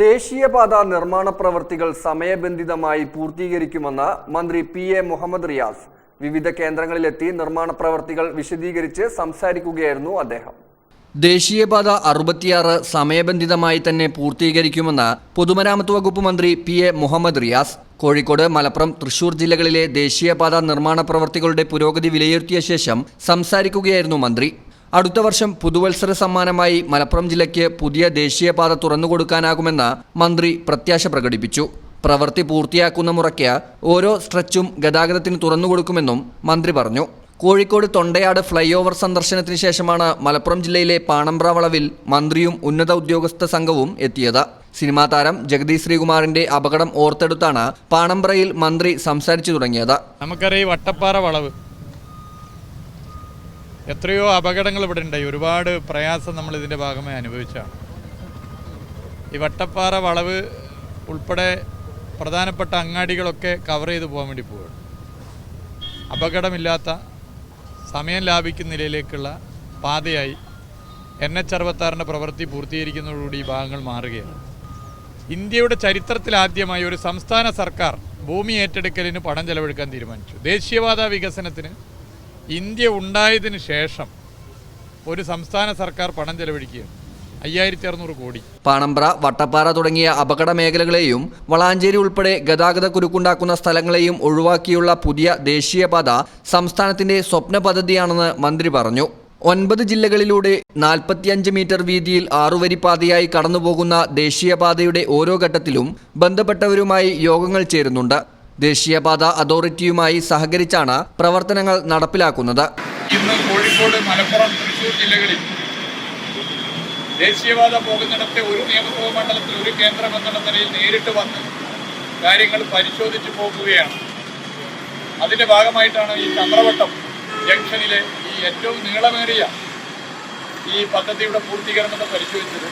ദേശീയപാത നിർമ്മാണ പ്രവൃത്തികൾ സമയബന്ധിതമായി പൂർത്തീകരിക്കുമെന്ന് മന്ത്രി പി എ മുഹമ്മദ് റിയാസ് വിവിധ കേന്ദ്രങ്ങളിലെത്തി നിർമ്മാണ പ്രവൃത്തികൾ വിശദീകരിച്ച് സംസാരിക്കുകയായിരുന്നു അദ്ദേഹം. ദേശീയപാത അറുപത്തിയാറ് സമയബന്ധിതമായി തന്നെ പൂർത്തീകരിക്കുമെന്ന് പൊതുമരാമത്ത് വകുപ്പ് മന്ത്രി പി എ മുഹമ്മദ് റിയാസ് കോഴിക്കോട് മലപ്പുറം തൃശൂർ ജില്ലകളിലെ ദേശീയപാത നിർമ്മാണ പ്രവൃത്തികളുടെ പുരോഗതി വിലയിരുത്തിയ ശേഷം സംസാരിക്കുകയായിരുന്നു മന്ത്രി. അടുത്ത വർഷം പുതുവത്സര സമ്മാനമായി മലപ്പുറം ജില്ലയ്ക്ക് പുതിയ ദേശീയപാത തുറന്നുകൊടുക്കാനാകുമെന്ന് മന്ത്രി പ്രത്യാശ പ്രകടിപ്പിച്ചു. പ്രവൃത്തി പൂർത്തിയാക്കുന്ന മുറയ്ക്ക് ഓരോ സ്ട്രെച്ചും ഗതാഗതത്തിന് തുറന്നുകൊടുക്കുമെന്നും മന്ത്രി പറഞ്ഞു. കോഴിക്കോട് തൊണ്ടയാട് ഫ്ലൈ ഓവർ സന്ദർശനത്തിന് ശേഷമാണ് മലപ്പുറം ജില്ലയിലെ പാണമ്പ്ര വളവിൽ മന്ത്രിയും ഉന്നത ഉദ്യോഗസ്ഥ സംഘവും എത്തിയത്. സിനിമാ താരം ജഗദീഷ് ശ്രീകുമാറിന്റെ അപകടം ഓർത്തെടുത്താണ് പാണമ്പ്രയിൽ മന്ത്രി സംസാരിച്ചു തുടങ്ങിയത്. നമുക്കറിയാം വട്ടപ്പാറ വളവ്. എത്രയോ അപകടങ്ങൾ ഇവിടെ ഉണ്ടായി. ഒരുപാട് പ്രയാസം നമ്മൾ ഇതിന്റെ ഭാഗമായി അനുഭവിച്ചാണ്. ഈ വട്ടപ്പാറ വളവ് ഉൾപ്പെടെ പ്രധാനപ്പെട്ട അങ്ങാടികളൊക്കെ കവർ ചെയ്ത് പോകാൻ വേണ്ടി പോവുകയാണ്. അപകടമില്ലാത്ത സമയം ലാഭിക്കുന്ന നിലയിലേക്കുള്ള പാതയായി എൻ എച്ച് അറുപത്താറിന്റെ പ്രവൃത്തി പൂർത്തീകരിക്കുന്നതോടുകൂടി ഈ ഭാഗങ്ങൾ മാറുകയാണ്. ഇന്ത്യയുടെ ചരിത്രത്തിലാദ്യമായി ഒരു സംസ്ഥാന സർക്കാർ ഭൂമി ഏറ്റെടുക്കലിന് പണം ചെലവഴിക്കാൻ തീരുമാനിച്ചു. ദേശീയവാദ വികസനത്തിന് ഇന്ത്യ ഉണ്ടായതിനു ശേഷം ഒരു സംസ്ഥാന സർക്കാർ പണം ചെലവഴിക്കുകയാണ്. അയ്യായിരത്തി അറുന്നൂറ് കോടി. പാണമ്പ്ര വട്ടപ്പാറ തുടങ്ങിയ അപകട മേഖലകളെയും വളാഞ്ചേരി ഉൾപ്പെടെ ഗതാഗത കുരുക്കുണ്ടാക്കുന്ന സ്ഥലങ്ങളെയും ഒഴിവാക്കിയുള്ള പുതിയ ദേശീയപാത സംസ്ഥാനത്തിന്റെ സ്വപ്ന പദ്ധതിയാണെന്ന് മന്ത്രി പറഞ്ഞു. ഒൻപത് ജില്ലകളിലൂടെ നാൽപ്പത്തിയഞ്ച് മീറ്റർ വീതിയിൽ ആറുവരി പാതയായി കടന്നുപോകുന്ന ദേശീയപാതയുടെ ഓരോ ഘട്ടത്തിലും ബന്ധപ്പെട്ടവരുമായി യോഗങ്ങൾ ചേരുന്നുണ്ട്. ദേശീയപാത അതോറിറ്റിയുമായി സഹകരിച്ചാണ് പ്രവർത്തനങ്ങൾ നടപ്പിലാക്കുന്നത്. ഇന്ന് കോഴിക്കോട് മലപ്പുറം തൃശൂർ ജില്ലകളിൽ ദേശീയപാത പോകുന്നിടത്തെ ഒരു നിയമസഭാ മണ്ഡലത്തിൽ ഒരു കേന്ദ്രം എന്നുള്ള നിലയിൽ നേരിട്ട് വന്ന് കാര്യങ്ങൾ പരിശോധിച്ച് പോകുകയാണ്. അതിന്റെ ഭാഗമായിട്ടാണ് ഈ ചന്ദ്രവട്ടം ജംഗ്ഷനിലെ ഈ ഏറ്റവും നീളമേറിയ ഈ പദ്ധതിയുടെ പൂർത്തീകരണത്തെ പരിശോധിച്ചത്.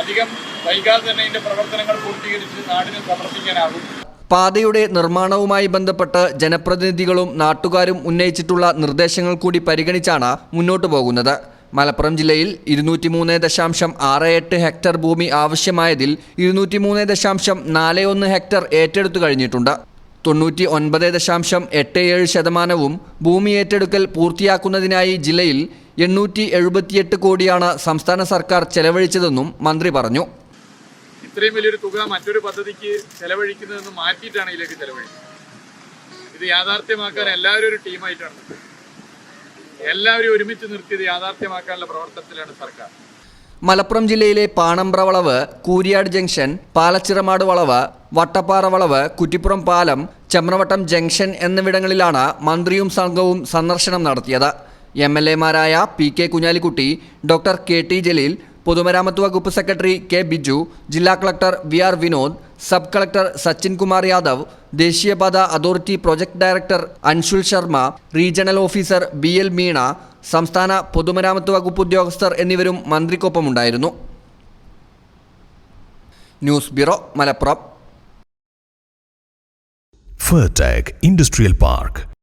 അധികം വൈകാതെ തന്നെ ഇതിന്റെ പ്രവർത്തനങ്ങൾ പൂർത്തീകരിച്ച് നാടിന് സമർപ്പിക്കാനാകും. പാതയുടെ നിർമ്മാണവുമായി ബന്ധപ്പെട്ട് ജനപ്രതിനിധികളും നാട്ടുകാരും ഉന്നയിച്ചിട്ടുള്ള നിർദ്ദേശങ്ങൾ കൂടി പരിഗണിച്ചാണ് മുന്നോട്ടു പോകുന്നത്. മലപ്പുറം ജില്ലയിൽ ഇരുന്നൂറ്റി മൂന്ന് ദശാംശം ആറ് എട്ട് ഹെക്ടർ ഭൂമി ആവശ്യമായതിൽ ഇരുന്നൂറ്റി മൂന്ന് ദശാംശം നാല് ഒന്ന് ഹെക്ടർ ഏറ്റെടുത്തു കഴിഞ്ഞിട്ടുണ്ട്. തൊണ്ണൂറ്റി ഒൻപത് ദശാംശം എട്ട് ഏഴ് ശതമാനവും ഭൂമി ഏറ്റെടുക്കൽ പൂർത്തിയാക്കുന്നതിനായി ജില്ലയിൽ എണ്ണൂറ്റി എഴുപത്തിയെട്ട് കോടിയാണ് സംസ്ഥാന സർക്കാർ ചെലവഴിച്ചതെന്നും മന്ത്രി പറഞ്ഞു. ഇത്രയും വലിയൊരു തുക മറ്റൊരു പദ്ധതിക്ക് ചെലവഴിക്കുന്നതെന്ന് മാറ്റിയിട്ടാണ് ഇതിലേക്ക് ചെലവഴിക്കുന്നത്. ഇത് യാഥാർത്ഥ്യമാക്കാൻ എല്ലാവരും ഒരു ടീമായിട്ടാണ് എല്ലാവരും ഒരുമിച്ച് നിർത്തിയത് യാഥാർത്ഥ്യമാക്കാനുള്ള പ്രവർത്തനത്തിലാണ് സർക്കാർ. മലപ്പുറം ജില്ലയിലെ പാണമ്പ്ര വളവ് കൂരിയാട് ജംഗ്ഷൻ പാലച്ചിറമാട് വളവ് വട്ടപ്പാറ വളവ് കുറ്റിപ്പുറം പാലം ചമ്രവട്ടം ജംഗ്ഷൻ എന്നിവിടങ്ങളിലാണ് മന്ത്രിയും സംഘവും സന്ദർശനം നടത്തിയത്. M L എമാരായ P K Kunhalikutty doctor K T Jaleel പൊതുമരാമത്ത് വകുപ്പ് സെക്രട്ടറി കെ ബിജു ജില്ലാ collector V R Vinod sub collector Sachin Kumar Yadav ദേശീയപാത authority project director Anshul Sharma regional officer B L Meena സംസ്ഥാന പൊതുമരാമത്ത് വകുപ്പ് ഉദ്യോഗസ്ഥർ എന്നിവരും മന്ത്രിക്കൊപ്പമുണ്ടായിരുന്നു. News bureau Malappuram. Industrial Park.